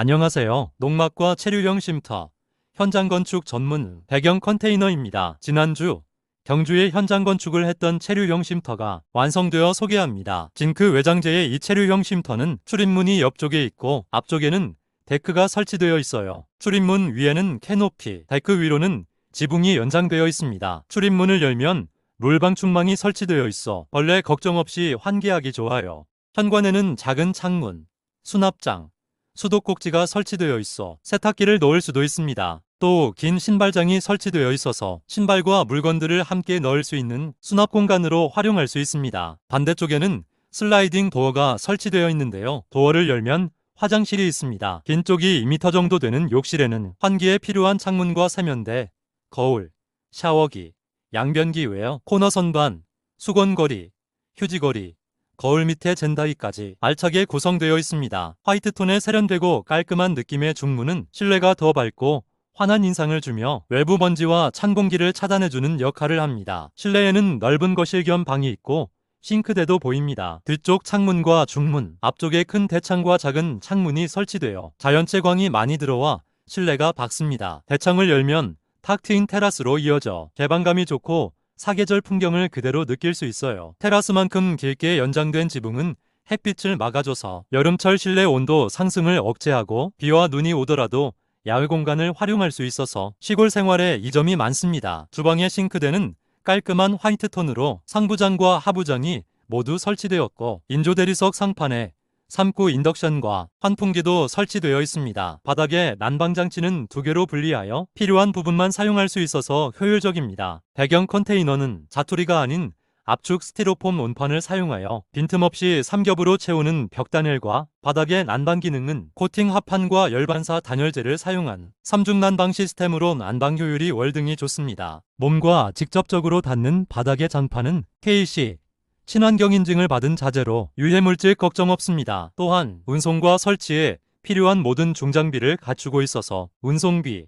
안녕하세요. 농막과 체류형 쉼터, 현장 건축 전문 배경 컨테이너입니다. 지난주 경주에 현장 건축을 했던 체류형 쉼터가 완성되어 소개합니다. 징크 외장재의 이 체류형 쉼터는 출입문이 옆쪽에 있고 앞쪽에는 데크가 설치되어 있어요. 출입문 위에는 캐노피, 데크 위로는 지붕이 연장되어 있습니다. 출입문을 열면 물방충망이 설치되어 있어 벌레 걱정 없이 환기하기 좋아요. 현관에는 작은 창문, 수납장, 수도꼭지가 설치되어 있어 세탁기를 넣을 수도 있습니다. 또 긴 신발장이 설치되어 있어서 신발과 물건들을 함께 넣을 수 있는 수납 공간으로 활용할 수 있습니다. 반대쪽에는 슬라이딩 도어가 설치되어 있는데요. 도어를 열면 화장실이 있습니다. 긴 쪽이 2m 정도 되는 욕실에는 환기에 필요한 창문과 세면대, 거울, 샤워기, 양변기 외에 코너 선반, 수건거리, 휴지거리, 거울 밑에 젠다이까지 알차게 구성되어 있습니다. 화이트톤에 세련되고 깔끔한 느낌의 중문은 실내가 더 밝고 환한 인상을 주며 외부 먼지와 찬 공기를 차단해주는 역할을 합니다. 실내에는 넓은 거실 겸 방이 있고 싱크대도 보입니다. 뒤쪽 창문과 중문, 앞쪽에 큰 대창과 작은 창문이 설치되어 자연채 광이 많이 들어와 실내가 밝습니다. 대창을 열면 탁 트인 테라스로 이어져 개방감이 좋고 사계절 풍경을 그대로 느낄 수 있어요. 테라스만큼 길게 연장된 지붕은 햇빛을 막아줘서 여름철 실내 온도 상승을 억제하고 비와 눈이 오더라도 야외 공간을 활용할 수 있어서 시골 생활에 이점이 많습니다. 주방의 싱크대는 깔끔한 화이트 톤으로 상부장과 하부장이 모두 설치되었고 인조 대리석 상판에 삼구 인덕션과 환풍기도 설치되어 있습니다. 바닥에 난방장치는 두 개로 분리하여 필요한 부분만 사용할 수 있어서 효율적입니다. 배경 컨테이너는 자투리가 아닌 압축 스티로폼 온판을 사용하여 빈틈없이 삼겹으로 채우는 벽단열과 바닥의 난방 기능은 코팅 합판과 열반사 단열재를 사용한 삼중 난방 시스템으로 난방 효율이 월등히 좋습니다. 몸과 직접적으로 닿는 바닥의 장판은 KC 친환경 인증을 받은 자재로 유해물질 걱정 없습니다. 또한 운송과 설치에 필요한 모든 중장비를 갖추고 있어서 운송비,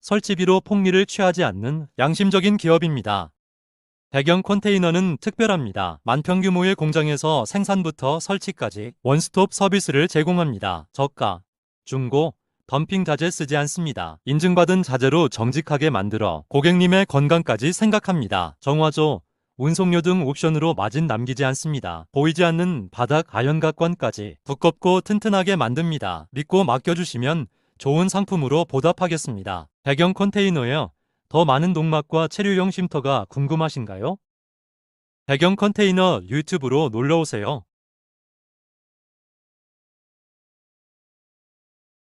설치비로 폭리를 취하지 않는 양심적인 기업입니다. 배경 컨테이너는 특별합니다. 만평 규모의 공장에서 생산부터 설치까지 원스톱 서비스를 제공합니다. 저가, 중고, 덤핑 자재 쓰지 않습니다. 인증받은 자재로 정직하게 만들어 고객님의 건강까지 생각합니다. 정화조, 운송료 등 옵션으로 마진 남기지 않습니다. 보이지 않는 바닥 아연각관까지 두껍고 튼튼하게 만듭니다. 믿고 맡겨주시면 좋은 상품으로 보답하겠습니다. 배경 컨테이너에 더 많은 농막과 체류용 쉼터가 궁금하신가요? 배경 컨테이너 유튜브로 놀러오세요.